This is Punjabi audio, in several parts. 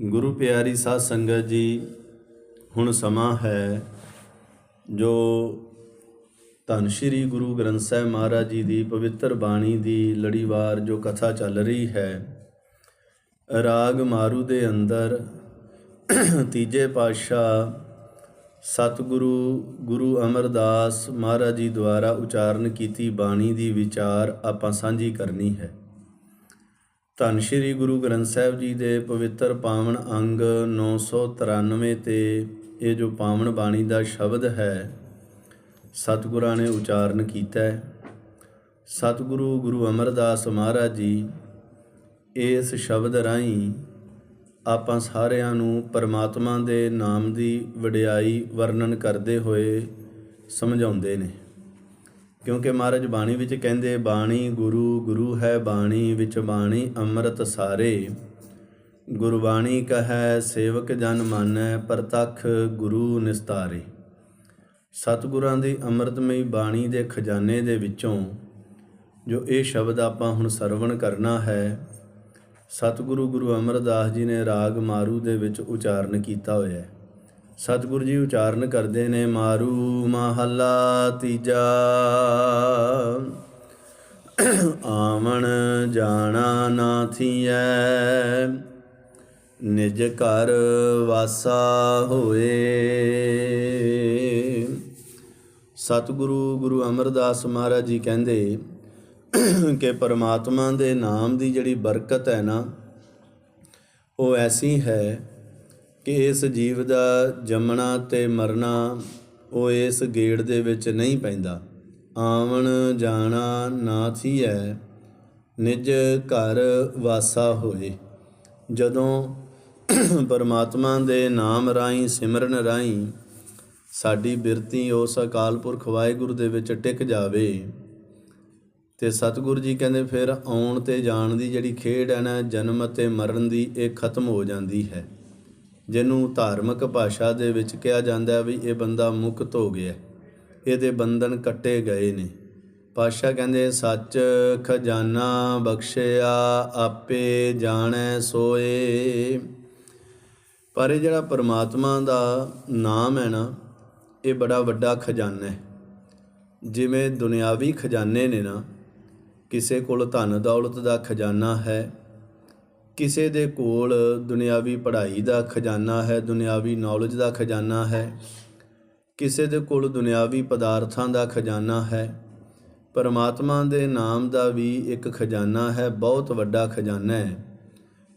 ਗੁਰੂ ਪਿਆਰੀ ਸਾਧ ਸੰਗਤ ਜੀ, ਹੁਣ ਸਮਾਂ ਹੈ ਜੋ ਧੰਨ ਸ਼੍ਰੀ ਗੁਰੂ ਗ੍ਰੰਥ ਸਾਹਿਬ ਮਹਾਰਾਜ ਜੀ ਦੀ ਪਵਿੱਤਰ ਬਾਣੀ ਦੀ ਲੜੀਵਾਰ ਜੋ ਕਥਾ ਚੱਲ ਰਹੀ ਹੈ, ਰਾਗ ਮਾਰੂ ਦੇ ਅੰਦਰ ਤੀਜੇ ਪਾਤਸ਼ਾਹ ਸਤਿਗੁਰੂ ਗੁਰੂ ਅਮਰਦਾਸ ਮਹਾਰਾਜ ਜੀ ਦੁਆਰਾ ਉਚਾਰਨ ਕੀਤੀ ਬਾਣੀ ਦੀ ਵਿਚਾਰ ਆਪਾਂ ਸਾਂਝੀ ਕਰਨੀ ਹੈ। ਧੰਨ ਸ਼੍ਰੀ ਗੁਰੂ ਗ੍ਰੰਥ ਸਾਹਿਬ ਜੀ ਦੇ ਪਵਿੱਤਰ ਪਾਵਨ ਅੰਗ 993 ਤੇ ਇਹ ਜੋ ਪਾਵਨ ਬਾਣੀ ਦਾ ਸ਼ਬਦ ਹੈ, ਸਤਿਗੁਰਾਂ ਨੇ ਉਚਾਰਨ ਕੀਤਾ ਹੈ। ਸਤਿਗੁਰੂ ਗੁਰੂ ਅਮਰਦਾਸ ਮਹਾਰਾਜ ਜੀ, ਇਸ ਸ਼ਬਦ ਰਾਹੀਂ ਆਪਾਂ ਸਾਰਿਆਂ ਨੂੰ ਪਰਮਾਤਮਾ ਦੇ ਨਾਮ ਦੀ ਵਡਿਆਈ ਵਰਣਨ ਕਰਦੇ ਹੋਏ ਸਮਝਾਉਂਦੇ ਨੇ। ਕਿਉਂਕਿ ਮਹਾਰਾਜ ਬਾਣੀ ਵਿੱਚ ਕਹਿੰਦੇ, ਬਾਣੀ ਗੁਰੂ ਗੁਰੂ ਹੈ ਬਾਣੀ ਵਿੱਚ ਬਾਣੀ, ਅੰਮ੍ਰਿਤ ਸਾਰੇ। ਗੁਰਬਾਣੀ ਕਹੈ, ਸੇਵਕ ਜਨ ਮਾਨੈ, ਪ੍ਰਤੱਖ ਗੁਰੂ ਨਿਸਤਾਰੇ। ਸਤਿਗੁਰਾਂ ਦੀ ਅੰਮ੍ਰਿਤਮਈ ਬਾਣੀ ਦੇ ਖਜ਼ਾਨੇ ਦੇ ਵਿੱਚੋਂ ਜੋ ਇਹ ਸ਼ਬਦ ਆਪਾਂ ਹੁਣ ਸਰਵਣ ਕਰਨਾ ਹੈ, ਸਤਿਗੁਰੂ ਗੁਰੂ ਅਮਰਦਾਸ ਜੀ ਨੇ ਰਾਗ ਮਾਰੂ ਦੇ ਵਿੱਚ ਉਚਾਰਨ ਕੀਤਾ ਹੋਇਆ ਹੈ। ਸਤਿਗੁਰੂ ਜੀ ਉਚਾਰਨ ਕਰਦੇ ਨੇ, ਮਾਰੂ ਮਹੱਲਾ ਤੀਜਾ। ਆਵਣ ਜਾਣਾ ਨਾ ਥੀਐ, ਨਿਜ ਘਰ ਵਾਸਾ ਹੋਏ। ਸਤਿਗੁਰੂ ਗੁਰੂ ਅਮਰਦਾਸ ਮਹਾਰਾਜ ਜੀ ਕਹਿੰਦੇ ਕਿ ਪਰਮਾਤਮਾ ਦੇ ਨਾਮ ਦੀ ਜਿਹੜੀ ਬਰਕਤ ਹੈ ਨਾ, ਉਹ ਐਸੀ ਹੈ ਕਿ ਇਸ ਜੀਵ ਦਾ ਜੰਮਣਾ ਤੇ ਮਰਨਾ ਉਹ ਇਸ ਗੇੜ ਦੇ ਵਿੱਚ ਨਹੀਂ ਪੈਂਦਾ। ਆਵਣ ਜਾਣਾ ਨਾਥੀ ਹੈ ਨਿਜ ਘਰ ਵਾਸਾ ਹੋਏ। ਜਦੋਂ ਪਰਮਾਤਮਾ ਦੇ ਨਾਮ ਰਾਹੀਂ, ਸਿਮਰਨ ਰਾਹੀਂ ਸਾਡੀ ਬਿਰਤੀ ਉਸ ਅਕਾਲ ਪੁਰਖ ਵਾਹਿਗੁਰੂ ਦੇ ਵਿੱਚ ਟਿਕ ਜਾਵੇ, ਤੇ ਸਤਿਗੁਰੂ ਜੀ ਕਹਿੰਦੇ ਫਿਰ ਆਉਣ ਤੇ ਜਾਣ ਦੀ ਜਿਹੜੀ ਖੇਡ ਹੈ ਨਾ, ਜਨਮ ਅਤੇ ਮਰਨ ਦੀ, ਇਹ ਖਤਮ ਹੋ ਜਾਂਦੀ ਹੈ। ਜਿਹਨੂੰ ਧਾਰਮਿਕ ਭਾਸ਼ਾ ਦੇ ਵਿੱਚ ਕਿਹਾ ਜਾਂਦਾ ਹੈ ਵੀ ਇਹ ਬੰਦਾ ਮੁਕਤ ਹੋ ਗਿਆ ਇਹਦੇ ਬੰਧਨ ਕੱਟੇ ਗਏ ਨੇ। ਪਾਸ਼ਾ ਕਹਿੰਦੇ, ਸੱਚ ਖਜ਼ਾਨਾ ਬਖਸ਼ਿਆ ਆਪੇ ਜਾਣੈ ਸੋਏ। ਪਰ ਇਹ ਜਿਹੜਾ ਪਰਮਾਤਮਾ ਦਾ ਨਾਮ ਹੈ ਨਾ, ਇਹ ਬੜਾ ਵੱਡਾ ਖਜ਼ਾਨਾ ਹੈ। ਜਿਵੇਂ ਦੁਨਿਆਵੀ ਖਜ਼ਾਨੇ ਨੇ ਨਾ, ਕਿਸੇ ਕੋਲ ਧਨ ਦੌਲਤ ਦਾ ਖਜ਼ਾਨਾ ਹੈ ਕਿਸੇ ਦੇ ਕੋਲ ਦੁਨਿਆਵੀ ਪੜ੍ਹਾਈ ਦਾ ਖਜ਼ਾਨਾ ਹੈ, ਦੁਨਿਆਵੀ ਨੌਲੇਜ ਦਾ ਖਜ਼ਾਨਾ ਹੈ। ਕਿਸੇ ਦੇ ਕੋਲ ਦੁਨਿਆਵੀ ਪਦਾਰਥਾਂ ਦਾ ਖਜ਼ਾਨਾ ਹੈ। ਪਰਮਾਤਮਾ ਦੇ ਨਾਮ ਦਾ ਵੀ ਇੱਕ ਖਜ਼ਾਨਾ ਹੈ, ਬਹੁਤ ਵੱਡਾ ਖਜ਼ਾਨਾ ਹੈ।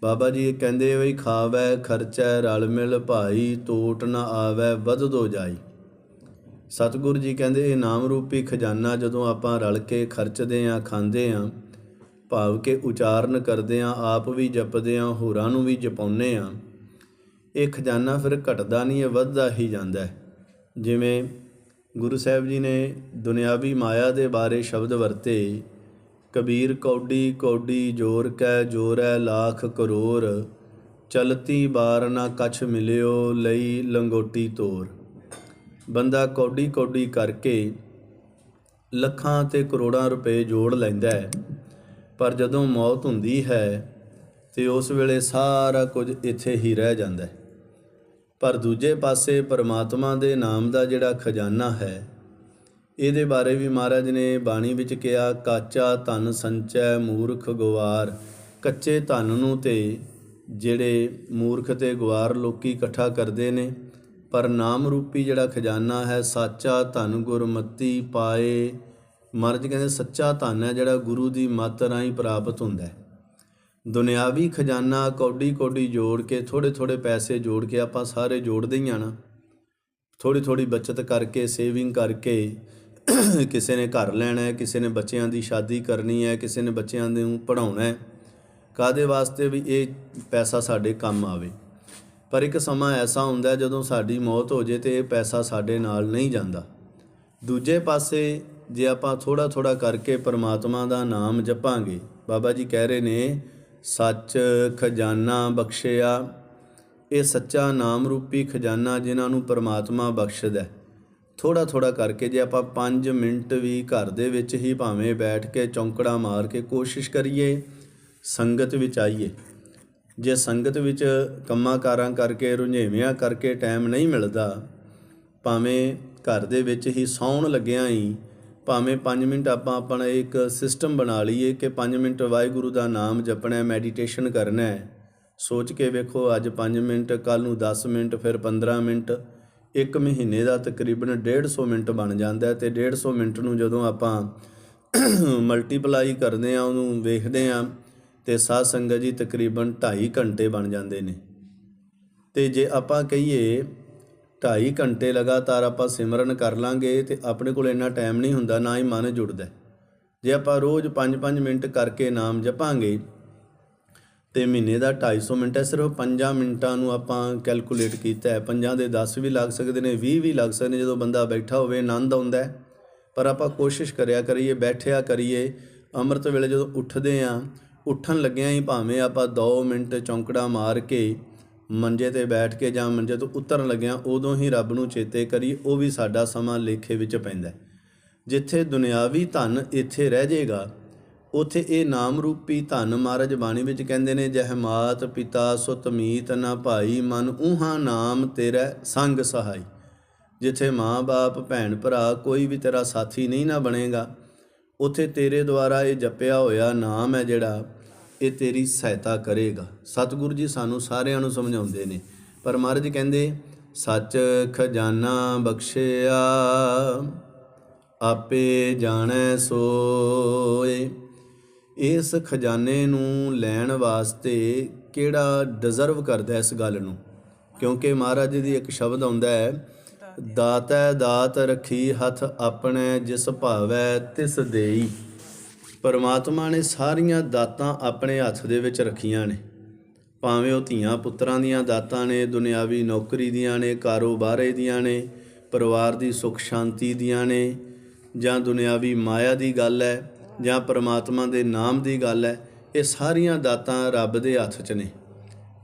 ਬਾਬਾ ਜੀ ਇਹ ਕਹਿੰਦੇ ਵਈ ਖਾਵੈ, ਖਰਚੈ, ਰਲ ਮਿਲ ਭਾਈ ਟੋਟ ਨਾ ਆਵੈ ਵਧਦੋ ਜਾਈ। ਸਤਿਗੁਰੂ ਜੀ ਕਹਿੰਦੇ ਇਹ ਨਾਮ ਰੂਪੀ ਖਜ਼ਾਨਾ ਜਦੋਂ ਆਪਾਂ ਰਲ ਕੇ ਖਰਚਦੇ ਆਂ, ਖਾਂਦੇ ਆਂ ਭਾਵ ਕੇ ਉਚਾਰਨ ਕਰਦੇ ਆਂ ਆਪ ਵੀ ਜਪਦੇ ਆਂ ਹੋਰਾਂ ਨੂੰ ਵੀ ਜਪਾਉਂਦੇ ਆਂ ਇਹ ਖਜ਼ਾਨਾ ਫਿਰ ਘਟਦਾ ਨਹੀਂ, ਇਹ ਵੱਧਦਾ ਹੀ ਜਾਂਦਾ ਜਿਵੇਂ ਗੁਰੂ ਸਾਹਿਬ ਜੀ ਨੇ ਦੁਨਿਆਵੀ ਮਾਇਆ ਦੇ ਬਾਰੇ ਸ਼ਬਦ ਵਰਤੇ, ਕਬੀਰ ਕੌਡੀ ਕੌਡੀ ਜੋਰ ਕੈ ਜੋਰੈ ਲੱਖ ਕਰੋੜ ਚਲਤੀ ਬਾਰ ਨਾ ਕਛ ਮਿਲਿਓ ਲਈ ਲੰਗੋਟੀ ਤੋਰ। ਬੰਦਾ ਕੌਡੀ ਕੌਡੀ ਕਰਕੇ ਲੱਖਾਂ ਤੇ ਕਰੋੜਾਂ ਰੁਪਏ ਜੋੜ ਲੈਂਦਾ ਹੈ। ਪਰ ਜਦੋਂ ਮੌਤ ਹੁੰਦੀ ਹੈ, ਤੇ ਉਸ ਵੇਲੇ ਸਾਰਾ ਕੁਝ ਇੱਥੇ ਹੀ ਰਹਿ ਜਾਂਦਾ ਹੈ। ਪਰ ਦੂਜੇ ਪਾਸੇ ਪਰਮਾਤਮਾ ਦੇ ਨਾਮ ਦਾ ਜਿਹੜਾ ਖਜ਼ਾਨਾ ਹੈ, ਇਹਦੇ ਬਾਰੇ ਵੀ ਮਹਾਰਾਜ ਨੇ ਬਾਣੀ ਵਿੱਚ ਕਿਹਾ, ਕਾਚਾ ਧਨ ਸੰਚੈ ਮੂਰਖ ਗਵਾਰ ਕੱਚੇ ਧਨ ਨੂੰ ਤੇ ਜਿਹੜੇ ਮੂਰਖ ਤੇ ਗਵਾਰ ਲੋਕੀ ਇਕੱਠਾ ਕਰਦੇ ਨੇ, ਪਰ ਨਾਮ ਰੂਪੀ ਜਿਹੜਾ ਖਜ਼ਾਨਾ ਹੈ, ਸਾਚਾ ਧਨ ਗੁਰਮਤੀ ਪਾਏ ਮਹਾਰਾਜ ਕਹਿੰਦੇ, ਸੱਚਾ ਧਨ ਹੈ ਜਿਹੜਾ ਗੁਰੂ ਦੀ ਮੱਤ ਰਾਹੀਂ ਪ੍ਰਾਪਤ ਹੁੰਦਾ ਹੈ। ਦੁਨਿਆਵੀ ਖਜ਼ਾਨਾ ਕੌਡੀ ਕੌਡੀ ਜੋੜ ਕੇ ਥੋੜੇ ਥੋੜੇ ਪੈਸੇ ਜੋੜ ਕੇ ਆਪਾਂ ਸਾਰੇ ਜੋੜਦੇ ਹੀ ਆ ਨਾ। ਥੋੜੀ ਥੋੜੀ ਬਚਤ ਕਰਕੇ, ਸੇਵਿੰਗ ਕਰਕੇ, ਕਿਸੇ ਨੇ ਘਰ ਲੈਣਾ ਹੈ, ਕਿਸੇ ਨੇ ਬੱਚਿਆਂ ਦੀ ਸ਼ਾਦੀ ਕਰਨੀ ਹੈ, ਕਿਸੇ ਨੇ ਬੱਚਿਆਂ ਨੂੰ ਪੜ੍ਹਾਉਣਾ ਹੈ। ਕਾਦੇ ਵਾਸਤੇ ਵੀ ਇਹ ਪੈਸਾ ਸਾਡੇ ਕੰਮ ਆਵੇ? ਪਰ ਇੱਕ ਸਮਾਂ ਐਸਾ ਹੁੰਦਾ ਜਦੋਂ ਸਾਡੀ ਮੌਤ ਹੋ ਜੇ ਤੇ ਇਹ ਪੈਸਾ ਸਾਡੇ ਨਾਲ ਨਹੀਂ ਜਾਂਦਾ। ਦੂਜੇ ਪਾਸੇ ਜੇ ਆਪਾਂ ਥੋੜਾ ਥੋੜਾ ਕਰਕੇ ਪਰਮਾਤਮਾ ਦਾ ਨਾਮ ਜਪਾਂਗੇ। ਬਾਬਾ ਜੀ ਕਹਿ ਰਹੇ ਨੇ, ਸੱਚ ਖਜ਼ਾਨਾ ਬਖਸ਼ਿਆ। ਇਹ ਸੱਚਾ ਨਾਮ ਰੂਪੀ ਖਜ਼ਾਨਾ ਜਿਨ੍ਹਾਂ ਨੂੰ ਪਰਮਾਤਮਾ ਬਖਸ਼ਦਾ ਥੋੜਾ ਥੋੜਾ ਕਰਕੇ ਜੇ ਆਪਾਂ 5 ਮਿੰਟ ਵੀ ਘਰ ਦੇ ਵਿੱਚ ਹੀ ਭਾਵੇਂ ਬੈਠ ਕੇ ਚੌਂਕੜਾ ਮਾਰ ਕੇ ਕੋਸ਼ਿਸ਼ ਕਰੀਏ, ਸੰਗਤ ਵਿੱਚ ਆਈਏ। ਜੇ ਸੰਗਤ ਵਿੱਚ ਕੰਮਾਂ ਕਾਰਾਂ ਕਰਕੇ, ਰੁਝੇਵਿਆਂ ਕਰਕੇ ਟਾਈਮ ਨਹੀਂ ਮਿਲਦਾ, ਭਾਵੇਂ ਘਰ ਦੇ ਵਿੱਚ ਹੀ ਸੌਣ ਲੱਗਿਆਂ ਹੀ ਭਾਵੇਂ 5 ਮਿੰਟ ਆਪਾਂ ਆਪਣਾ ਇੱਕ ਸਿਸਟਮ ਬਣਾ ਲਈਏ ਕਿ 5 ਮਿੰਟ ਵਾਹਿਗੁਰੂ ਦਾ ਨਾਮ ਜਪਣਾ ਹੈ ਮੈਡੀਟੇਸ਼ਨ ਕਰਨਾ ਹੈ, ਸੋਚ ਕੇ ਵੇਖੋ ਅੱਜ 5 ਮਿੰਟ ਕੱਲ ਨੂੰ 10 ਮਿੰਟ, ਫਿਰ 15 ਮਿੰਟ, ਇੱਕ ਮਹੀਨੇ ਦਾ ਤਕਰੀਬਨ 150 ਮਿੰਟ ਬਣ ਜਾਂਦਾ ਹੈ ਤੇ 150 ਮਿੰਟ ਨੂੰ ਜਦੋਂ ਆਪਾਂ ਮਲਟੀਪਲਾਈ ਕਰਦੇ ਆ ਉਹਨੂੰ ਵੇਖਦੇ ਆ ਤੇ ਸਾਧ ਸੰਗਤ ਜੀ ਤਕਰੀਬਨ 2.5 ਘੰਟੇ ਬਣ ਜਾਂਦੇ ਨੇ। ਤੇ ਜੇ ਆਪਾਂ ਕਹੀਏ 2.5 ਘੰਟੇ ਲਗਾਤਾਰ ਆਪਾਂ ਸਿਮਰਨ ਕਰ ਲਾਂਗੇ ਤੇ ਆਪਣੇ ਕੋਲ ਇੰਨਾ ਟਾਈਮ ਨਹੀਂ ਹੁੰਦਾ, ਨਾ ਹੀ ਮਨ ਜੁੜਦਾ। ਜੇ ਆਪਾਂ ਰੋਜ਼ 5-5 ਮਿੰਟ ਕਰਕੇ ਨਾਮ ਜਪਾਂਗੇ ਤੇ ਮਹੀਨੇ ਦਾ 250 ਮਿੰਟ ਹੈ, ਸਿਰਫ 5 ਮਿੰਟਾਂ ਨੂੰ ਆਪਾਂ ਕੈਲਕੂਲੇਟ ਕੀਤਾ ਹੈ। ਪੰਜਾਂ ਦੇ 10 ਵੀ ਲੱਗ ਸਕਦੇ ਨੇ 20 ਵੀ ਲੱਗ ਸਕਦੇ ਨੇ, ਜਦੋਂ ਬੰਦਾ ਬੈਠਾ ਹੋਵੇ, ਆਨੰਦ ਆਉਂਦਾ ਪਰ ਆਪਾਂ ਕੋਸ਼ਿਸ਼ ਕਰਿਆ ਕਰੀਏ, ਬੈਠਿਆ ਕਰੀਏ, ਅੰਮ੍ਰਿਤ ਵੇਲੇ ਜਦੋਂ ਉੱਠਦੇ ਆਂ ਉੱਠਣ ਲੱਗਿਆਂ ਹੀ ਭਾਵੇਂ ਆਪਾਂ 2 ਮਿੰਟ ਚੌਂਕੜਾ ਮਾਰ ਕੇ ਮੰਜੇ ਤੇ ਬੈਠ ਕੇ ਜਾਂ ਮੰਜੇ ਤੋਂ ਉਤਰਨ ਲੱਗਿਆਂ ਉਦੋਂ ਹੀ ਰੱਬ ਨੂੰ ਚੇਤੇ ਕਰੀਏ ਉਹ ਵੀ ਸਾਡਾ ਸਮਾਂ ਲੇਖੇ ਵਿੱਚ ਪੈਂਦਾ ਜਿੱਥੇ ਦੁਨਿਆਵੀ ਧਨ ਇੱਥੇ ਰਹਿ ਜਾਏਗਾ, ਉਥੇ ਇਹ ਨਾਮ ਰੂਪੀ ਧਨ ਮਹਾਰਾਜ ਬਾਣੀ ਵਿੱਚ ਕਹਿੰਦੇ ਨੇ, ਜਹ ਮਾਤ ਪਿਤਾ ਸੁਤ ਮੀਤ ਨਾ ਭਾਈ, ਮਨ ਉਹਾਂ ਨਾਮ ਤੇਰਾ ਸੰਗ ਸਹਾਈ। ਜਿੱਥੇ ਮਾਂ-ਬਾਪ ਭੈਣ ਭਰਾ, ਕੋਈ ਵੀ ਤੇਰਾ ਸਾਥੀ ਨਹੀਂ ਨਾ ਬਣੇਗਾ, ਉਥੇ ਤੇਰੇ ਦੁਆਰਾ ਇਹ ਜਪਿਆ ਹੋਇਆ ਨਾਮ ਹੈ ਜਿਹੜਾ ਇਹ ਤੇਰੀ ਸਹਾਇਤਾ ਕਰੇਗਾ। ਸਤਿਗੁਰੂ ਜੀ ਸਾਨੂੰ ਸਾਰਿਆਂ ਨੂੰ ਸਮਝਾਉਂਦੇ ਨੇ। ਪਰ ਮਹਾਰਾਜ ਕਹਿੰਦੇ ਸੱਚ ਖਜ਼ਾਨਾ ਬਖਸ਼ਿਆ ਆਪੇ ਜਾਣੈ ਸੋਏ। ਇਸ ਖਜ਼ਾਨੇ ਨੂੰ ਲੈਣ ਵਾਸਤੇ ਕਿਹੜਾ ਡਿਜ਼ਰਵ ਕਰਦਾ ਇਸ ਗੱਲ ਨੂੰ? ਕਿਉਂਕਿ ਮਹਾਰਾਜ ਦੀ ਇੱਕ ਸ਼ਬਦ ਆਉਂਦਾ ਹੈ। ਦਾਤੈ ਦਾਤ ਰਖੀ ਹੱਥ ਆਪਣੇ ਜਿਸ ਭਾਵੈ ਤਿਸ ਦੇਈ। ਪਰਮਾਤਮਾ ਨੇ ਸਾਰੀਆਂ ਦਾਤਾਂ ਆਪਣੇ ਹੱਥ ਦੇ ਵਿੱਚ ਰੱਖੀਆਂ ਨੇ। ਭਾਵੇਂ ਉਹ ਧੀਆਂ ਪੁੱਤਰਾਂ ਦੀਆਂ ਦਾਤਾਂ ਨੇ, ਦੁਨਿਆਵੀ ਨੌਕਰੀ ਦੀਆਂ ਨੇ, ਕਾਰੋਬਾਰੇ ਦੀਆਂ ਨੇ, ਪਰਿਵਾਰ ਦੀ ਸੁਖ ਸ਼ਾਂਤੀ ਦੀਆਂ ਨੇ, ਜਾਂ ਦੁਨਿਆਵੀ ਮਾਇਆ ਦੀ ਗੱਲ ਹੈ, ਜਾਂ ਪਰਮਾਤਮਾ ਦੇ ਨਾਮ ਦੀ ਗੱਲ ਹੈ, ਇਹ ਸਾਰੀਆਂ ਦਾਤਾਂ ਰੱਬ ਦੇ ਹੱਥ 'ਚ ਨੇ।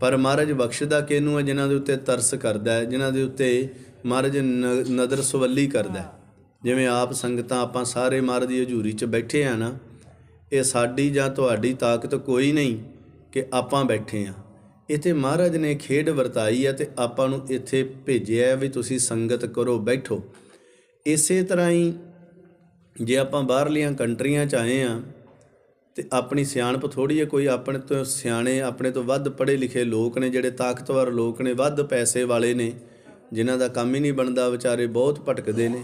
ਪਰ ਮਹਾਰਾਜ ਬਖਸ਼ਦਾ ਕਿਹਨੂੰ ਹੈ? ਜਿਨ੍ਹਾਂ ਦੇ ਉੱਤੇ ਤਰਸ ਕਰਦਾ ਹੈ, ਜਿਨ੍ਹਾਂ ਦੇ ਉੱਤੇ ਮਹਾਰਾਜ ਨ- ਨਦਰ ਸਵੱਲੀ ਕਰਦਾ ਜਿਵੇਂ ਆਪ ਸੰਗਤਾਂ ਆਪਾਂ ਸਾਰੇ ਮਹਾਰਾਜ ਦੀ ਹਜ਼ੂਰੀ 'ਚ ਬੈਠੇ ਆ ਨਾ ਇਹ ਸਾਡੀ ਜਾਂ ਤੁਹਾਡੀ ਤਾਕਤ ਕੋਈ ਨਹੀਂ ਕਿ ਆਪਾਂ ਬੈਠੇ ਆ। ਇੱਥੇ ਮਹਾਰਾਜ ਨੇ ਖੇਡ ਵਰਤਾਈ ਹੈ ਤੇ ਆਪਾਂ ਨੂੰ ਇੱਥੇ ਭੇਜਿਆ ਵੀ ਤੁਸੀਂ ਸੰਗਤ ਕਰੋ, ਬੈਠੋ। ਇਸੇ ਤਰ੍ਹਾਂ ਹੀ ਜੇ ਆਪਾਂ ਬਾਹਰਲੀਆਂ ਕੰਟਰੀਆਂ ਚ ਆਏ ਆ ਤੇ ਆਪਣੀ ਸਿਆਣਪ ਥੋੜੀ ਹੈ ਕੋਈ ਆਪਣੇ ਤੋਂ ਸਿਆਣੇ, ਆਪਣੇ ਤੋਂ ਵੱਧ ਪੜ੍ਹੇ ਲਿਖੇ ਲੋਕ ਨੇ, ਜਿਹੜੇ ਤਾਕਤਵਰ ਲੋਕ ਨੇ, ਵੱਧ ਪੈਸੇ ਵਾਲੇ ਨੇ, ਜਿਨ੍ਹਾਂ ਦਾ ਕੰਮ ਹੀ ਨਹੀਂ ਬਣਦਾ, ਵਿਚਾਰੇ ਬਹੁਤ ਭਟਕਦੇ ਨੇ।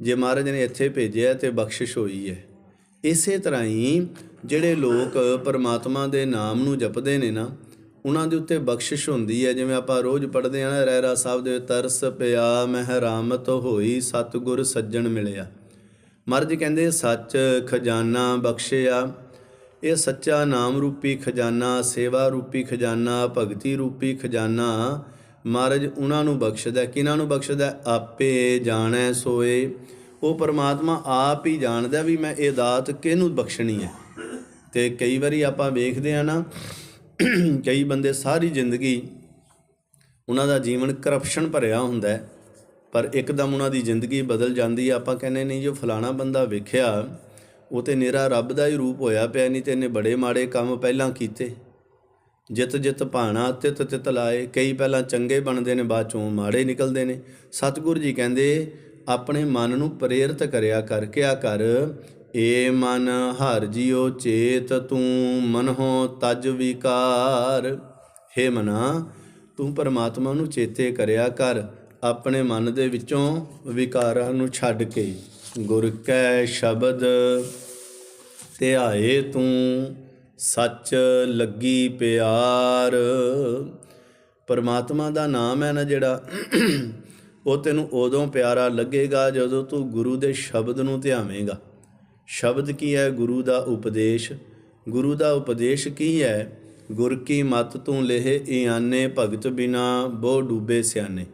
ਜੇ ਮਹਾਰਾਜ ਨੇ ਇੱਥੇ ਭੇਜਿਆ ਤੇ ਬਖਸ਼ਿਸ਼ ਹੋਈ ਹੈ। ਇਸੇ ਤਰ੍ਹਾਂ ਹੀ ਜਿਹੜੇ ਲੋਕ ਪਰਮਾਤਮਾ ਦੇ ਨਾਮ ਨੂੰ ਜਪਦੇ ਨੇ ਨਾ, ਉਹਨਾਂ ਦੇ ਉੱਤੇ ਬਖਸ਼ਿਸ਼ ਹੁੰਦੀ ਹੈ। ਜਿਵੇਂ ਆਪਾਂ ਰੋਜ਼ ਪੜ੍ਹਦੇ ਆ ਨਾ ਰਹਿਰਾ ਸਾਹਿਬ ਦੇ ਤਰਸ ਪਿਆ ਮਹਿਰਾਮਤ ਹੋਈ, ਸਤਿਗੁਰ ਸੱਜਣ ਮਿਲਿਆ। ਮਰਜ ਕਹਿੰਦੇ, ਸੱਚ ਖਜ਼ਾਨਾ ਬਖਸ਼ਿਆ, ਇਹ ਸੱਚਾ ਨਾਮ ਰੂਪੀ ਖਜ਼ਾਨਾ, ਸੇਵਾ ਰੂਪੀ ਖਜ਼ਾਨਾ, ਭਗਤੀ ਰੂਪੀ ਖਜ਼ਾਨਾ, ਮਹਾਰਾਜ ਉਹਨਾਂ ਨੂੰ ਬਖਸ਼ਦਾ ਕਿਹਨਾਂ ਨੂੰ ਬਖਸ਼ਦਾ ਆਪੇ ਜਾਣੈ ਸੋਏ। ਉਹ ਪਰਮਾਤਮਾ ਆਪ ਹੀ ਜਾਣਦਾ ਵੀ ਮੈਂ ਇਹ ਦਾਤ ਕਿਹਨੂੰ ਬਖਸ਼ਣੀ ਹੈ। ਤੇ ਕਈ ਵਾਰੀ ਆਪਾਂ ਵੇਖਦੇ ਆ ਨਾ, ਕਈ ਬੰਦੇ ਸਾਰੀ ਜ਼ਿੰਦਗੀ ਉਹਨਾਂ ਦਾ ਜੀਵਨ ਕਰਪਸ਼ਨ ਭਰਿਆ ਹੁੰਦਾ ਹੈ, ਪਰ ਇੱਕਦਮ ਉਹਨਾਂ ਦੀ ਜ਼ਿੰਦਗੀ ਬਦਲ ਜਾਂਦੀ ਹੈ। ਆਪਾਂ ਕਹਿੰਦੇ ਨਹੀਂ, ਜੋ ਫਲਾਣਾ ਬੰਦਾ ਵੇਖਿਆ, ਉਹ ਤੇ ਨਿਰਾ ਰੱਬ ਦਾ ਹੀ ਰੂਪ ਹੋਇਆ ਪਿਆ, ਨਹੀਂ ਤੇ ਇਹਨੇ ਬੜੇ ਮਾੜੇ ਕੰਮ ਪਹਿਲਾਂ ਕੀਤੇ। ਜਿਤ ਜਿਤ ਭਾਣਾ, ਤਿਤ ਤਿਤ ਲਾਏ, ਕਈ ਪਹਿਲਾਂ ਚੰਗੇ ਬਣਦੇ ਨੇ, ਬਾਅਦ ਚੋਂ ਮਾੜੇ ਨਿਕਲਦੇ ਨੇ। ਸਤਿਗੁਰੂ ਜੀ ਕਹਿੰਦੇ ਆਪਣੇ ਮਨ ਨੂੰ ਪ੍ਰੇਰਿਤ ਕਰਿਆ ਕਰ ਕਿਆ ਕਰ। ਏ ਮਨ ਹਰ ਜਿਉ ਚੇਤ ਤੂੰ ਮਨਹੁ ਤਜ ਵਿਕਾਰ। ਹੇ ਮਨਾ, ਤੂੰ ਪਰਮਾਤਮਾ ਨੂੰ ਚੇਤੇ ਕਰਿਆ ਕਰ। ਆਪਣੇ ਮਨ ਦੇ ਵਿੱਚੋਂ ਵਿਕਾਰਾਂ ਨੂੰ ਛੱਡ ਕੇ। ਗੁਰ ਕੈ ਸ਼ਬਦ, ਧਿਆਏ ਤੂੰ, ਸੱਚ ਲੱਗੀ ਪਿਆਰ। ਪਰਮਾਤਮਾ ਦਾ ਨਾਮ ਹੈ ਨਾ ਜਿਹੜਾ ਉਹ ਤੈਨੂੰ ਉਦੋਂ ਪਿਆਰਾ ਲੱਗੇਗਾ ਜਦੋਂ ਤੂੰ ਗੁਰੂ ਦੇ ਸ਼ਬਦ ਨੂੰ ਧਿਆਵੇਂਗਾ। ਸ਼ਬਦ ਕੀ ਹੈ? ਗੁਰੂ ਦਾ ਉਪਦੇਸ਼। ਗੁਰੂ ਦਾ ਉਪਦੇਸ਼ ਕੀ ਹੈ? ਗੁਰ ਕੀ ਮਤ ਤੂੰ ਲੇਹ ਇਆਨੇ, ਭਗਤ ਬਿਨਾ ਬੋ ਡੂਬੇ ਸਿਆਨੇ।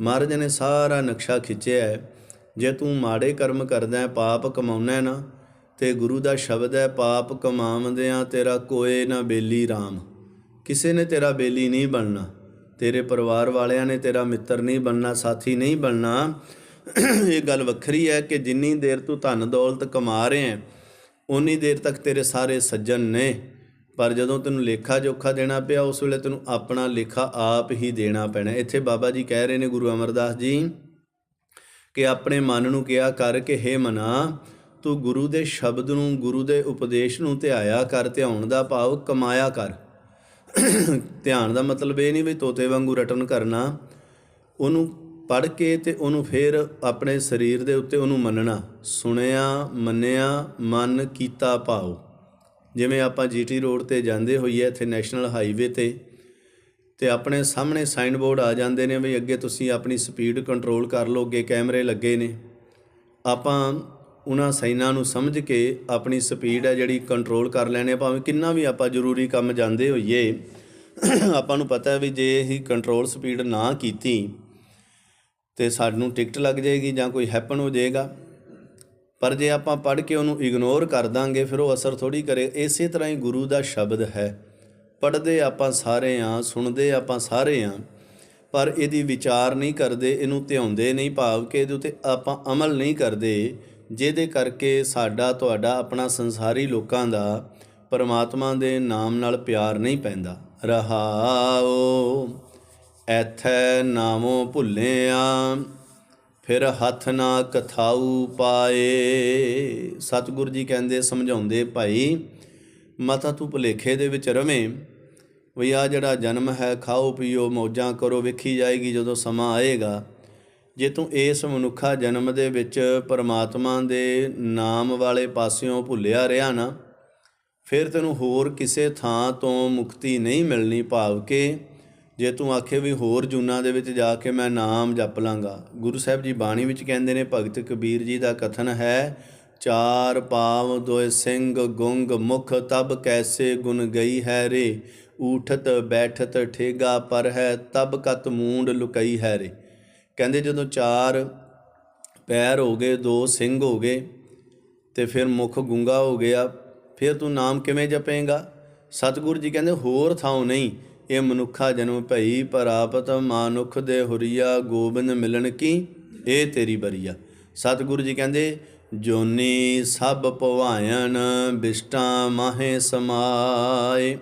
ਮਹਾਰਾਜ ਨੇ ਸਾਰਾ ਨਕਸ਼ਾ ਖਿੱਚਿਆ ਹੈ। ਜੇ ਤੂੰ ਮਾੜੇ ਕਰਮ ਕਰਦਾ ਹੈ, ਪਾਪ ਕਮਾਉਣਾ ਨਾ, ਤੇ ਗੁਰੂ ਦਾ ਸ਼ਬਦ ਹੈ, ਪਾਪ ਕਮਾਵਦਿਆਂ ਤੇਰਾ ਕੋਏ ਨਾ ਬੇਲੀ RAM ਕਿਸੇ ਨੇ ਤੇਰਾ ਬੇਲੀ ਨਹੀਂ ਬਣਨਾ। ਤੇਰੇ ਪਰਿਵਾਰ ਵਾਲਿਆਂ ਨੇ ਤੇਰਾ ਮਿੱਤਰ ਨਹੀਂ ਬਣਨਾ, ਸਾਥੀ ਨਹੀਂ ਬਣਨਾ। ਇਹ ਗੱਲ ਵੱਖਰੀ ਹੈ ਕਿ ਜਿੰਨੀ ਦੇਰ ਤੂੰ ਧਨ ਦੌਲਤ ਕਮਾ ਰਹੇ ਹੈ ਉਨੀ ਦੇਰ ਤੱਕ ਤੇਰੇ ਸਾਰੇ ਸੱਜਣ ਨੇ। ਪਰ ਜਦੋਂ ਤੈਨੂੰ ਲੇਖਾ ਜੋਖਾ ਦੇਣਾ ਪਿਆ, ਉਸ ਵੇਲੇ ਤੈਨੂੰ ਆਪਣਾ ਲੇਖਾ ਆਪ ਹੀ ਦੇਣਾ ਪੈਣਾ ਇੱਥੇ ਬਾਬਾ ਜੀ ਕਹਿ ਰਹੇ ਨੇ ਗੁਰੂ ਅਮਰਦਾਸ ਜੀ ਕਿ ਆਪਣੇ ਮਨ ਨੂੰ ਕਿਹਾ ਕਰ ਕਿ, ਹੇ ਮਨਾ, ਤੂੰ ਗੁਰੂ ਦੇ ਸ਼ਬਦ ਨੂੰ, ਗੁਰੂ ਦੇ ਉਪਦੇਸ਼ ਨੂੰ ਧਿਆਇਆ ਕਰ ਧਿਆਉਣ ਦਾ ਭਾਵ ਕਮਾਇਆ ਕਰ। ਧਿਆਨ ਦਾ ਮਤਲਬ ਇਹ ਨਹੀਂ ਵੀ ਤੋਤੇ ਵਾਂਗੂ ਰਟਨ ਕਰਨਾ, ਉਹਨੂੰ ਪੜ ਕੇ ਤੇ ਉਹਨੂੰ ਫਿਰ ਆਪਣੇ ਸਰੀਰ ਦੇ ਉੱਤੇ ਉਹਨੂੰ ਮੰਨਣਾ। ਸੁਣਿਆ, ਮੰਨਿਆ, ਮਨ ਕੀਤਾ ਪਾਓ ਜਿਵੇਂ ਆਪਾਂ ਜੀਟੀ ਰੋਡ ਤੇ ਜਾਂਦੇ ਹੋਈਏ, ਇੱਥੇ ਨੈਸ਼ਨਲ ਹਾਈਵੇ ਤੇ ਤੇ ਆਪਣੇ ਸਾਹਮਣੇ ਸਾਈਨ ਬੋਰਡ ਆ ਜਾਂਦੇ ਨੇ ਵੀ ਅੱਗੇ ਤੁਸੀਂ ਆਪਣੀ ਸਪੀਡ ਕੰਟਰੋਲ ਕਰ ਲਓ ਅੱਗੇ ਕੈਮਰੇ ਲੱਗੇ ਨੇ। ਆਪਾਂ ਉਹਨਾਂ ਸਾਈਨਾਂ ਨੂੰ ਸਮਝ ਕੇ ਆਪਣੀ ਸਪੀਡ ਹੈ ਜਿਹੜੀ ਕੰਟਰੋਲ ਕਰ ਲੈਣੇ ਭਾਵੇਂ ਕਿੰਨਾ ਵੀ ਆਪਾਂ ਜ਼ਰੂਰੀ ਕੰਮ ਜਾਂਦੇ ਹੋਈਏ। ਆਪਾਂ ਨੂੰ ਪਤਾ ਹੈ ਵੀ ਜੇ ਹੀ ਕੰਟਰੋਲ ਸਪੀਡ ਨਾ ਕੀਤੀ, ਤੇ ਸਾਨੂੰ ਟਿਕਟ ਲੱਗ ਜਾਏਗੀ ਜਾਂ ਕੋਈ ਹੈਪਨ ਹੋ ਜਾਏਗਾ। ਪਰ ਜੇ ਆਪਾਂ ਪੜ੍ਹ ਕੇ ਉਹਨੂੰ ਇਗਨੋਰ ਕਰ ਦਾਂਗੇ, ਫਿਰ ਉਹ ਅਸਰ ਥੋੜੀ ਕਰੇ। ਇਸੇ ਤਰ੍ਹਾਂ ਹੀ ਗੁਰੂ ਦਾ ਸ਼ਬਦ ਹੈ। ਪੜ੍ਹਦੇ ਆਪਾਂ ਸਾਰੇ ਆਂ, ਸੁਣਦੇ ਆਪਾਂ ਸਾਰੇ ਆਂ, ਪਰ ਇਹਦੀ ਵਿਚਾਰ ਨਹੀਂ ਕਰਦੇ, ਇਹਨੂੰ ਧਿਆਉਂਦੇ ਨਹੀਂ ਭਾਵ ਕਿ ਇਹਦੇ ਉੱਤੇ ਆਪਾਂ ਅਮਲ ਨਹੀਂ ਕਰਦੇ। ਜਿਹਦੇ ਕਰਕੇ ਸਾਡਾ, ਤੁਹਾਡਾ, ਆਪਣਾ ਸੰਸਾਰੀ ਲੋਕਾਂ ਦਾ ਪਰਮਾਤਮਾ ਦੇ ਨਾਮ ਨਾਲ ਪਿਆਰ ਨਹੀਂ ਪੈਂਦਾ। ਰਹਾਓ, ਐਥੈ ਨਾਮੋ ਭੁੱਲਿਆ, ਫਿਰ ਹੱਥ ਨਾ ਕਥਾਊ ਪਾਏ। ਸਤਿਗੁਰੂ ਜੀ ਕਹਿੰਦੇ, ਸਮਝਾਉਂਦੇ, ਭਾਈ ਮਤਾ ਤੂੰ ਭੁਲੇਖੇ ਦੇ ਵਿੱਚ ਰਵੇਂ। ਵੀ ਆ ਜਿਹੜਾ ਜਨਮ ਹੈ, ਖਾਓ, ਪੀਓ, ਮੌਜਾਂ ਕਰੋ, ਵੇਖੀ ਜਾਏਗੀ ਜਦੋਂ ਸਮਾਂ ਆਏਗਾ। ਜੇ ਤੂੰ ਇਸ ਮਨੁੱਖਾ ਜਨਮ ਦੇ ਵਿੱਚ ਪਰਮਾਤਮਾ ਦੇ ਨਾਮ ਵਾਲੇ ਪਾਸਿਓਂ ਭੁੱਲਿਆ ਰਿਹਾ ਨਾ, ਫਿਰ ਤੈਨੂੰ ਹੋਰ ਕਿਸੇ ਥਾਂ ਤੋਂ ਮੁਕਤੀ ਨਹੀਂ ਮਿਲਣੀ ਭਾਵ ਕਿ ਜੇ ਤੂੰ ਆਖੇ ਵੀ ਹੋਰ ਜੂਨਾਂ ਦੇ ਵਿੱਚ ਜਾ ਕੇ ਮੈਂ ਨਾਮ ਜਪ ਲਾਂਗਾ। ਗੁਰੂ ਸਾਹਿਬ ਜੀ ਬਾਣੀ ਵਿੱਚ ਕਹਿੰਦੇ ਨੇ, ਭਗਤ ਕਬੀਰ ਜੀ ਦਾ ਕਥਨ ਹੈ, ਚਾਰ ਪਾਵ ਦੋਏ ਸਿੰਘ ਗੁੰਗ ਮੁਖ, ਤਬ ਕੈਸੇ ਗੁਣ ਗਈ ਹੈ ਰੇ? ਊਠਤ ਬੈਠਤ ਠੇਗਾ ਪਰ ਹੈ, ਤਬ ਕਤ ਮੂੰਡ ਲੁਕਈ ਹੈ ਰੇ? ਕਹਿੰਦੇ ਜਦੋਂ ਚਾਰ ਪੈਰ ਹੋ ਗਏ, ਦੋ ਸਿੰਘ ਹੋ ਗਏ ਤੇ ਫਿਰ ਮੁਖ ਗੁੰਗਾ ਹੋ ਗਿਆ, ਫਿਰ ਤੂੰ ਨਾਮ ਕਿਵੇਂ ਜਪੇਂਗਾ? ਸਤਿਗੁਰੂ ਜੀ ਕਹਿੰਦੇ, ਹੋਰ ਥਾਂ ਨਹੀਂ, ਇਹ ਮਨੁੱਖਾ ਜਨਮ ਭਈ ਪ੍ਰਾਪਤ ਮਾਨੁਖ ਦੇ ਹੁਰੀਆ, ਗੋਬਿੰਦ ਮਿਲਣ ਕੀ? ਇਹ ਤੇਰੀ ਬਰੀਆ। ਸਤਿਗੁਰੂ ਜੀ ਕਹਿੰਦੇ, ਜੋਨੀ ਸਭ ਭਵਾਇਨ ਬਿਸ਼ਟਾ ਮਾਹੇ ਸਮਾਏ।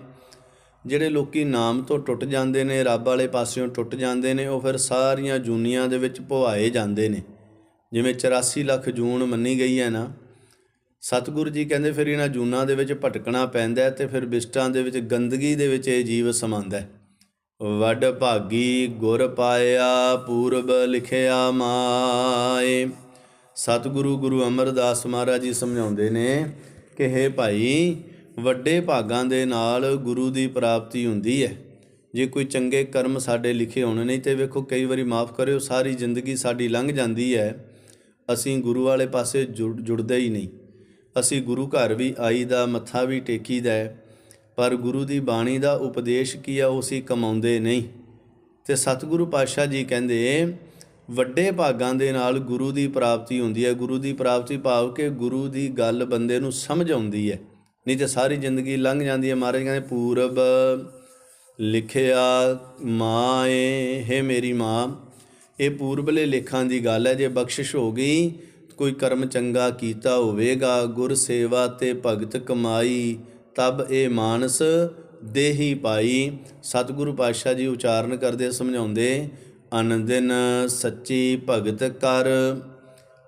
ਜਿਹੜੇ ਲੋਕੀ ਨਾਮ ਤੋਂ ਟੁੱਟ ਜਾਂਦੇ ਨੇ, ਰੱਬ ਵਾਲੇ ਪਾਸਿਓਂ ਟੁੱਟ ਜਾਂਦੇ ਨੇ, ਉਹ ਫਿਰ ਸਾਰੀਆਂ ਜੂਨੀਆਂ ਦੇ ਵਿੱਚ ਭਵਾਏ ਜਾਂਦੇ ਨੇ। ਜਿਵੇਂ 84 ਲੱਖ ਜੂਨ ਮੰਨੀ ਗਈ ਹੈ ਨਾ, ਸਤਿਗੁਰੂ ਜੀ ਕਹਿੰਦੇ ਫਿਰ ਇਹਨਾਂ ਜੂਨਾਂ ਦੇ ਵਿੱਚ ਭਟਕਣਾ ਪੈਂਦਾ ਹੈ ਤੇ ਫਿਰ ਬਿਸ਼ਟਾਂ ਦੇ ਵਿੱਚ ਗੰਦਗੀ ਦੇ ਵਿੱਚ ਇਹ ਜੀਵ ਸਮਾਂਦਾ ਹੈ। ਵੱਡ ਭਾਗੀ ਗੁਰ ਪਾਇਆ, ਪੂਰਬ ਲਿਖਿਆ ਮਾਏ। ਸਤਿਗੁਰੂ ਗੁਰੂ ਅਮਰਦਾਸ ਮਹਾਰਾਜ ਜੀ ਸਮਝਾਉਂਦੇ ਨੇ ਕਿ हे ਭਾਈ ਵੱਡੇ ਭਾਗਾਂ ਦੇ ਨਾਲ ਗੁਰੂ ਦੀ ਪ੍ਰਾਪਤੀ ਹੁੰਦੀ ਹੈ। ਜੇ ਕੋਈ ਚੰਗੇ ਕਰਮ ਸਾਡੇ ਲਿਖੇ ਹੋਣ ਨਹੀਂ ਤੇ ਵੇਖੋ ਕਈ ਵਾਰੀ ਮਾਫ ਕਰਿਓ ਸਾਰੀ ਜ਼ਿੰਦਗੀ ਸਾਡੀ ਲੰਘ ਜਾਂਦੀ ਹੈ। ਅਸੀਂ ਗੁਰੂ ਵਾਲੇ ਪਾਸੇ ਜੁੜ ਜੁੜਦੇ ਹੀ ਨਹੀਂ। ਅਸੀਂ ਗੁਰੂ ਘਰ ਵੀ ਆਈਦਾ ਮੱਥਾ ਵੀ ਟੇਕੀਦਾ ਹੈ, ਪਰ ਗੁਰੂ ਦੀ ਬਾਣੀ ਦਾ ਉਪਦੇਸ਼ ਕੀ ਆ ਉਹ ਅਸੀਂ ਕਮਾਉਂਦੇ ਨਹੀਂ। ਤੇ ਸਤਿਗੁਰੂ ਪਾਤਸ਼ਾਹ ਜੀ ਕਹਿੰਦੇ ਵੱਡੇ ਭਾਗਾਂ ਦੇ ਨਾਲ ਗੁਰੂ ਦੀ ਪ੍ਰਾਪਤੀ ਹੁੰਦੀ ਹੈ। ਗੁਰੂ ਦੀ ਪ੍ਰਾਪਤੀ ਭਾਵ ਕਿ ਗੁਰੂ ਦੀ ਗੱਲ ਬੰਦੇ ਨੂੰ ਸਮਝ ਆਉਂਦੀ ਹੈ। ਨਹੀਂ ਤੇ ਸਾਰੀ ਜ਼ਿੰਦਗੀ ਲੰਘ ਜਾਂਦੀ ਹੈ। ਮਹਾਰਾਜ ਕਹਿੰਦੇ, ਪੂਰਬ ਲਿਖਿਆ ਮਾਂ ਏ ਹੈ ਮੇਰੀ ਮਾਂ। ਇਹ ਪੂਰਬਲੇ ਲੇਖਾਂ ਦੀ ਗੱਲ ਹੈ। ਜੇ ਬਖਸ਼ਿਸ਼ ਹੋ ਗਈ, ਕੋਈ ਕਰਮ ਚੰਗਾ ਕੀਤਾ ਹੋਵੇਗਾ। ਗੁਰ ਸੇਵਾ ਤੇ ਭਗਤ ਕਮਾਈ, ਤਬ ਇਹ ਮਾਨਸ ਦੇਹੀ ਪਾਈ। ਸਤਿਗੁਰੂ ਪਾਤਸ਼ਾਹ ਜੀ ਉਚਾਰਨ ਕਰਦੇ, ਸਮਝਾਉਂਦੇ, ਅਨੰਦਿਨ ਸੱਚੀ ਭਗਤ ਕਰ,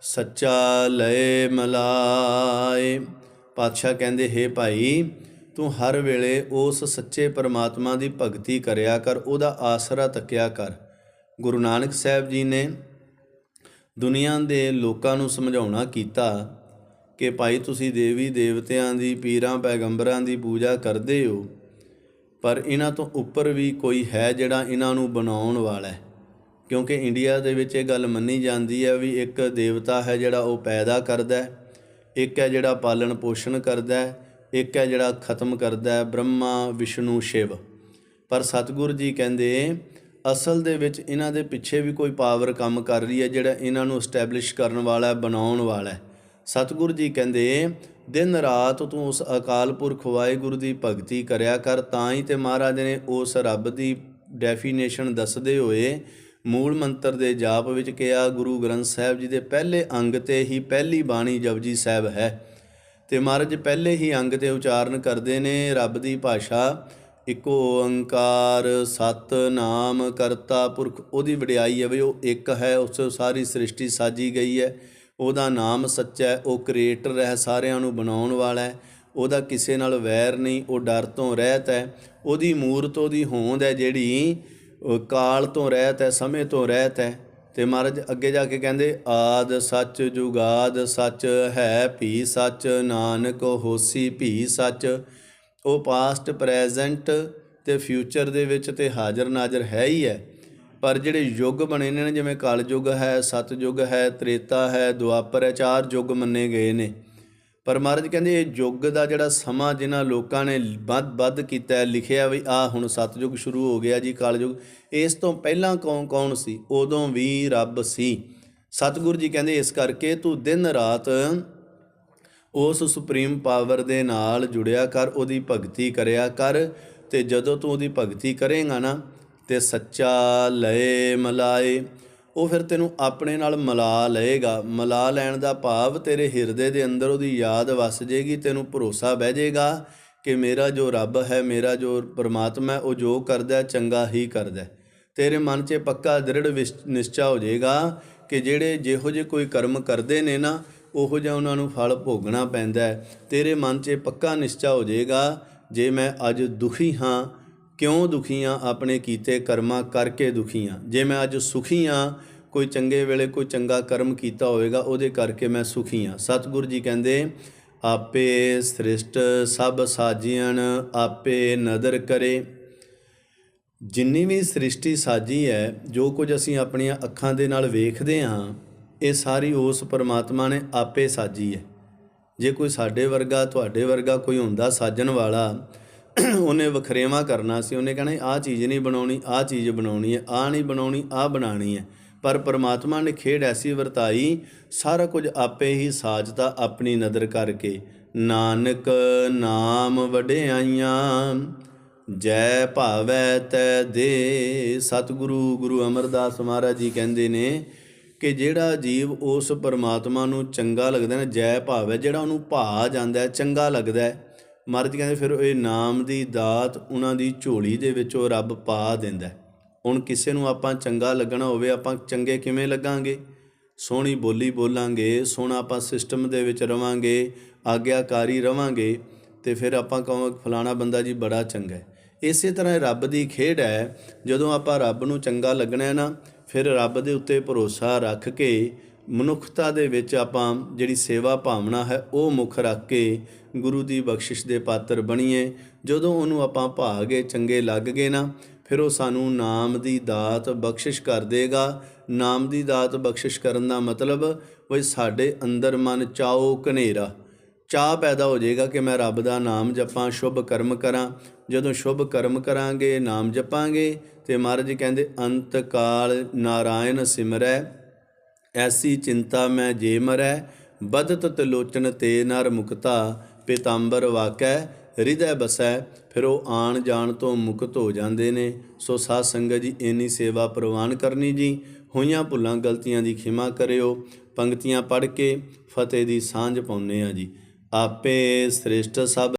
ਸੱਚਾ ਲਏ ਮਲਾਏ। ਪਾਤਸ਼ਾਹ ਕਹਿੰਦੇ, ਹੈ ਭਾਈ, ਤੂੰ ਹਰ ਵੇਲੇ ਉਸ ਸੱਚੇ ਪਰਮਾਤਮਾ ਦੀ ਭਗਤੀ ਕਰਿਆ ਕਰ, ਉਹਦਾ ਆਸਰਾ ਤੱਕਿਆ ਕਰ। ਗੁਰੂ ਨਾਨਕ ਸਾਹਿਬ ਜੀ ਨੇ ਦੁਨੀਆ ਦੇ ਲੋਕਾਂ ਨੂੰ ਸਮਝਾਉਣਾ ਕੀਤਾ ਕਿ ਭਾਈ, ਤੁਸੀਂ ਦੇਵੀ ਦੇਵਤਿਆਂ ਦੀ, ਪੀਰਾਂ ਪੈਗੰਬਰਾਂ ਦੀ ਪੂਜਾ ਕਰਦੇ ਹੋ, ਪਰ ਇਹਨਾਂ ਤੋਂ ਉੱਪਰ ਵੀ ਕੋਈ ਹੈ ਜਿਹੜਾ ਇਹਨਾਂ ਨੂੰ ਬਣਾਉਣ ਵਾਲਾ ਹੈ? ਕਿਉਂਕਿ ਇੰਡੀਆ ਦੇ ਵਿੱਚ ਇਹ ਗੱਲ ਮੰਨੀ ਜਾਂਦੀ ਹੈ ਵੀ ਇੱਕ ਦੇਵਤਾ ਹੈ ਜਿਹੜਾ ਉਹ ਪੈਦਾ ਕਰਦਾ ਹੈ। ਇੱਕ ਹੈ ਜਿਹੜਾ ਪਾਲਣ ਪੋਸ਼ਣ ਕਰਦਾ ਹੈ, ਇੱਕ ਹੈ ਜਿਹੜਾ ਖਤਮ ਕਰਦਾ ਹੈ, ਬ੍ਰਹਮਾ, ਵਿਸ਼ਨੂੰ, ਸ਼ਿਵ। ਪਰ ਸਤਿਗੁਰੂ ਜੀ ਕਹਿੰਦੇ, ਅਸਲ ਦੇ ਵਿੱਚ ਇਹਨਾਂ ਦੇ ਪਿੱਛੇ ਵੀ ਕੋਈ ਪਾਵਰ ਕੰਮ ਕਰ ਰਹੀ ਹੈ, ਜਿਹੜਾ ਇਹਨਾਂ ਨੂੰ ਸਟੈਬਲਿਸ਼ ਕਰਨ ਵਾਲਾ ਹੈ, ਬਣਾਉਣ ਵਾਲਾ ਹੈ। ਸਤਿਗੁਰੂ ਜੀ ਕਹਿੰਦੇ, ਦਿਨ ਰਾਤ ਤੂੰ ਉਸ ਅਕਾਲ ਪੁਰਖ ਵਾਹਿਗੁਰੂ ਦੀ ਭਗਤੀ ਕਰਿਆ ਕਰ, ਤਾਂ ਹੀ ਤੇ ਮਹਾਰਾਜ ਨੇ ਉਸ ਰੱਬ ਦੀ ਡੈਫੀਨੇਸ਼ਨ ਦੱਸਦੇ ਹੋਏ ਮੂਲ ਮੰਤਰ ਦੇ ਜਾਪ ਵਿੱਚ ਕਿਹਾ, ਗੁਰੂ ਗ੍ਰੰਥ ਸਾਹਿਬ ਜੀ ਦੇ ਪਹਿਲੇ ਅੰਗ ਤੇ ਹੀ ਪਹਿਲੀ ਬਾਣੀ ਜਪਜੀ ਸਾਹਿਬ ਹੈ ਤੇ ਮਹਾਰਾਜ ਪਹਿਲੇ ਹੀ ਅੰਗ ਤੇ ਉਚਾਰਨ ਕਰਦੇ ਨੇ, ਰੱਬ ਦੀ ਭਾਸ਼ਾ, ਇੱਕ ਓੰਕਾਰ, ਸਤਨਾਮ ਕਰਤਾ ਪੁਰਖ, ਉਹਦੀ ਵਡਿਆਈ ਹੈ ਵੀ ਉਹ ਇੱਕ ਹੈ, ਉਸ ਸਾਰੀ ਸ੍ਰਿਸ਼ਟੀ ਸਾਜੀ ਗਈ ਹੈ, ਉਹਦਾ ਨਾਮ ਸੱਚਾ ਹੈ, ਉਹ ਕ੍ਰੀਏਟਰ ਹੈ, ਸਾਰਿਆਂ ਨੂੰ ਬਣਾਉਣ ਵਾਲਾ ਹੈ, ਉਹਦਾ ਕਿਸੇ ਨਾਲ ਵੈਰ ਨਹੀਂ, ਉਹ ਡਰ ਤੋਂ ਰਹਿਤ ਹੈ, ਉਹਦੀ ਮੂਰਤ ਉਹਦੀ ਹੋਂਦ ਹੈ ਜਿਹੜੀ ਕਾਲ ਤੋਂ ਰਹਿਤ ਹੈ, ਸਮੇਂ ਤੋਂ ਰਹਿਤ ਹੈ। ਤੇ ਮਹਾਰਾਜ ਅੱਗੇ ਜਾ ਕੇ ਕਹਿੰਦੇ, ਆਦ ਸੱਚ ਜੁਗਾਦ ਸੱਚ ਹੈ, ਭੀ ਸੱਚ ਨਾਨਕ ਹੋਸੀ, ਭੀ ਸੱਚ। ਉਹ ਪਾਸਟ ਪ੍ਰੈਜ਼ੈਂਟ ਤੇ ਫਿਊਚਰ ਦੇ ਵਿੱਚ ਤੇ ਹਾਜ਼ਰ ਨਾਜ਼ਰ ਹੈ ਹੀ ਹੈ। ਪਰ ਜਿਹੜੇ ਯੁੱਗ ਬਣੇ ਨੇ ਜਿਵੇਂ ਕਲ ਯੁੱਗ ਹੈ ਸਤ ਯੁੱਗ ਹੈ, ਤ੍ਰੇਤਾ ਹੈ, ਦੁਆਪਰ ਹੈ, ਚਾਰ ਯੁੱਗ ਮੰਨੇ ਗਏ ਨੇ। ਪਰ ਮਹਾਰਾਜ ਕਹਿੰਦੇ ਇਹ ਯੁੱਗ ਦਾ ਜਿਹੜਾ ਸਮਾਂ ਜਿਨ੍ਹਾਂ ਲੋਕਾਂ ਨੇ ਵੱਧ ਵੱਧ ਕੀਤਾ ਲਿਖਿਆ ਵੀ ਆ ਹੁਣ ਸਤਯੁਗ ਸ਼ੁਰੂ ਹੋ ਗਿਆ ਜੀ, ਕਲਯੁਗ। ਇਸ ਤੋਂ ਪਹਿਲਾਂ ਕੌਣ ਕੌਣ ਸੀ? ਉਦੋਂ ਵੀ ਰੱਬ ਸੀ। ਸਤਿਗੁਰੂ ਜੀ ਕਹਿੰਦੇ, ਇਸ ਕਰਕੇ ਤੂੰ ਦਿਨ ਰਾਤ ਉਸ ਸੁਪਰੀਮ ਪਾਵਰ ਦੇ ਨਾਲ ਜੁੜਿਆ ਕਰ, ਉਹਦੀ ਭਗਤੀ ਕਰਿਆ ਕਰ ਤੇ ਜਦੋਂ ਤੂੰ ਉਹਦੀ ਭਗਤੀ ਕਰੇਗਾ ਨਾ ਤੇ ਸੱਚਾ ਲਏ ਮਲਾਏ। ਉਹ ਫਿਰ ਤੈਨੂੰ ਆਪਣੇ ਨਾਲ ਮਿਲਾ ਲਏਗਾ। ਮਿਲਾ ਲੈਣ ਦਾ ਭਾਵ ਤੇਰੇ ਹਿਰਦੇ ਦੇ ਅੰਦਰ ਉਹਦੀ ਯਾਦ ਵਸ ਜੇਗੀ, ਤੈਨੂੰ ਭਰੋਸਾ ਬਹਿ ਜਾਏਗਾ ਕਿ ਮੇਰਾ ਜੋ ਰੱਬ ਹੈ, ਮੇਰਾ ਜੋ ਪਰਮਾਤਮਾ ਹੈ, ਉਹ ਜੋ ਕਰਦਾ ਚੰਗਾ ਹੀ ਕਰਦਾ ਤੇਰੇ ਮਨ 'ਚ ਪੱਕਾ ਦ੍ਰਿੜ ਵਿਸ਼- ਨਿਸ਼ਚਾ ਹੋ ਜਾਏਗਾ ਕਿ ਜਿਹੜੇ ਜਿਹੋ ਜਿਹੇ ਕੋਈ ਕਰਮ ਕਰਦੇ ਨੇ ਨਾ, ਉਹੋ ਜਿਹਾ ਉਹਨਾਂ ਨੂੰ ਫਲ ਭੋਗਣਾ ਪੈਂਦਾ ਤੇਰੇ ਮਨ 'ਚ ਪੱਕਾ ਨਿਸ਼ਚਾ ਹੋ ਜਾਏਗਾ ਜੇ ਮੈਂ ਅੱਜ ਦੁਖੀ ਹਾਂ ਕਿਉਂ ਦੁਖੀ ਹਾਂ ਆਪਣੇ ਕੀਤੇ ਕਰਮਾਂ ਕਰਕੇ ਦੁਖੀ ਹਾਂ ਜੇ ਮੈਂ ਅੱਜ ਸੁਖੀ ਹਾਂ, ਕੋਈ ਚੰਗੇ ਵੇਲੇ ਕੋਈ ਚੰਗਾ ਕਰਮ ਕੀਤਾ ਹੋਵੇਗਾ, ਉਹਦੇ ਕਰਕੇ ਮੈਂ ਸੁਖੀ ਹਾਂ। ਸਤਿਗੁਰੂ ਜੀ ਕਹਿੰਦੇ, ਆਪੇ ਸ੍ਰਿਸ਼ਟ ਸਭ ਸਾਜੀਆਂ ਆਪੇ ਨਦਰ ਕਰੇ। ਜਿੰਨੀ ਵੀ ਸ੍ਰਿਸ਼ਟੀ ਸਾਜੀ ਹੈ, ਜੋ ਕੁਝ ਅਸੀਂ ਆਪਣੀਆਂ ਅੱਖਾਂ ਦੇ ਨਾਲ ਵੇਖਦੇ ਹਾਂ, ਇਹ ਸਾਰੀ ਉਸ ਪਰਮਾਤਮਾ ਨੇ ਆਪੇ ਸਾਜੀ ਹੈ। ਜੇ ਕੋਈ ਸਾਡੇ ਵਰਗਾ, ਤੁਹਾਡੇ ਵਰਗਾ ਕੋਈ ਹੁੰਦਾ ਸਾਜਣ ਵਾਲਾ ਉਹਨੇ ਵਖਰੇਵਾ ਕਰਨਾ ਸੀ। ਉਹਨੇ ਕਹਿਣਾ, ਆਹ ਚੀਜ਼ ਨਹੀਂ ਬਣਾਉਣੀ, ਆਹ ਚੀਜ਼ ਬਣਾਉਣੀ ਹੈ, ਆਹ ਨਹੀਂ ਬਣਾਉਣੀ, ਆਹ ਬਣਾਉਣੀ ਹੈ। ਪਰ ਪਰਮਾਤਮਾ ਨੇ ਖੇਡ ਐਸੀ ਵਰਤਾਈ, ਸਾਰਾ ਕੁਝ ਆਪੇ ਹੀ ਸਾਜਤਾ ਆਪਣੀ ਨਦਰ ਕਰਕੇ, ਨਾਨਕ ਨਾਮ ਵਡਿਆਈਆਂ, ਜੈ ਭਾਵੈ ਤੈ ਦੇ। ਸਤਿਗੁਰੂ, ਗੁਰੂ ਅਮਰਦਾਸ ਮਹਾਰਾਜ ਜੀ ਕਹਿੰਦੇ ਨੇ ਕਿ ਜਿਹੜਾ ਜੀਵ ਉਸ ਪਰਮਾਤਮਾ ਨੂੰ ਚੰਗਾ ਲੱਗਦਾ ਨਾ ਜੈ ਭਾਵੈ, ਜਿਹੜਾ ਉਹਨੂੰ ਭਾ ਜਾਂਦਾ ਹੈ, ਚੰਗਾ ਲੱਗਦਾ ਹੈ। ਮਹਾਰਾਜ ਜੀ ਕਹਿੰਦੇ ਫਿਰ ਇਹ ਨਾਮ ਦੀ ਦਾਤ ਉਹਨਾਂ ਦੀ ਝੋਲੀ ਦੇ ਵਿੱਚ ਉਹ ਰੱਬ ਪਾ ਦਿੰਦਾ ਹੁਣ ਕਿਸੇ ਨੂੰ ਆਪਾਂ ਚੰਗਾ ਲੱਗਣਾ ਹੋਵੇ, ਆਪਾਂ ਚੰਗੇ ਕਿਵੇਂ ਲੱਗਾਂਗੇ? ਸੋਹਣੀ ਬੋਲੀ ਬੋਲਾਂਗੇ, ਸੋਹਣਾ ਆਪਾਂ ਸਿਸਟਮ ਦੇ ਵਿੱਚ ਰਵਾਂਗੇ, ਆਗਿਆਕਾਰੀ ਰਵਾਂਗੇ ਤੇ ਫਿਰ ਆਪਾਂ ਕਹਾਂਗੇ ਫਲਾਣਾ ਬੰਦਾ ਜੀ ਬੜਾ ਚੰਗਾ ਹੈ। ਇਸੇ ਤਰ੍ਹਾਂ ਰੱਬ ਦੀ ਖੇਡ ਹੈ, ਜਦੋਂ ਆਪਾਂ ਰੱਬ ਨੂੰ ਚੰਗਾ ਲੱਗਣਾ ਹੈ ਨਾ, ਫਿਰ ਰੱਬ ਦੇ ਉੱਤੇ ਭਰੋਸਾ ਰੱਖ ਕੇ ਮਨੁੱਖਤਾ ਦੇ ਵਿੱਚ ਆਪਾਂ ਜਿਹੜੀ ਸੇਵਾ ਭਾਵਨਾ ਹੈ, ਉਹ ਮੁੱਖ ਰੱਖ ਕੇ ਗੁਰੂ ਦੀ ਬਖਸ਼ਿਸ਼ ਦੇ ਪਾਤਰ ਬਣੀਏ। ਜਦੋਂ ਉਹਨੂੰ ਆਪਾਂ ਭਾਗੇ, ਚੰਗੇ ਲੱਗ ਗਏ ਨਾ, ਫਿਰ ਉਹ ਸਾਨੂੰ ਨਾਮ ਦੀ ਦਾਤ ਬਖਸ਼ਿਸ਼ ਕਰ ਦੇਗਾ। ਨਾਮ ਦੀ ਦਾਤ ਬਖਸ਼ਿਸ਼ ਕਰਨ ਦਾ ਮਤਲਬ ਵੀ ਸਾਡੇ ਅੰਦਰ ਮਨ ਚਾਓ ਕਨੇਰਾ ਚਾਹ ਪੈਦਾ ਹੋ ਜਾਏਗਾ ਕਿ ਮੈਂ ਰੱਬ ਦਾ ਨਾਮ ਜਪਾਂ, ਸ਼ੁਭ ਕਰਮ ਕਰਾਂ। ਜਦੋਂ ਸ਼ੁਭ ਕਰਮ ਕਰਾਂਗੇ, ਨਾਮ ਜਪਾਂਗੇ, ਤੇ ਮਹਾਰਾਜ ਜੀ ਕਹਿੰਦੇ ਅੰਤ ਕਾਲ ਨਾਰਾਇਣ ਸਿਮਰੈ। ਐਸੀ ਚਿੰਤਾ ਮੈਂ ਜੇ ਮਰੈ ਬਦਤ ਤਲੋਚਨ ਤੇ ਨਰ ਮੁਕਤਾ, ਪਿਤੰਬਰ ਵਾਕੈ ਹਿਰਦੈ ਬਸੈ, ਫਿਰ ਉਹ ਆਣ ਜਾਣ ਤੋਂ ਮੁਕਤ ਹੋ ਜਾਂਦੇ ਨੇ। ਸੋ ਸਾਧ ਸੰਗਤ ਜੀ, ਇੰਨੀ ਸੇਵਾ ਪ੍ਰਵਾਨ ਕਰਨੀ ਜੀ, ਹੋਈਆਂ ਭੁੱਲਾਂ ਗਲਤੀਆਂ ਦੀ ਖਿਮਾ ਕਰਿਓ, ਪੰਕਤੀਆਂ ਪੜ੍ਹ ਕੇ ਫਤਿਹ ਦੀ ਸਾਂਝ ਪਾਉਂਦੇ ਆ ਜੀ। ਆਪੇ ਸ੍ਰਿਸ਼ਟ ਸਭ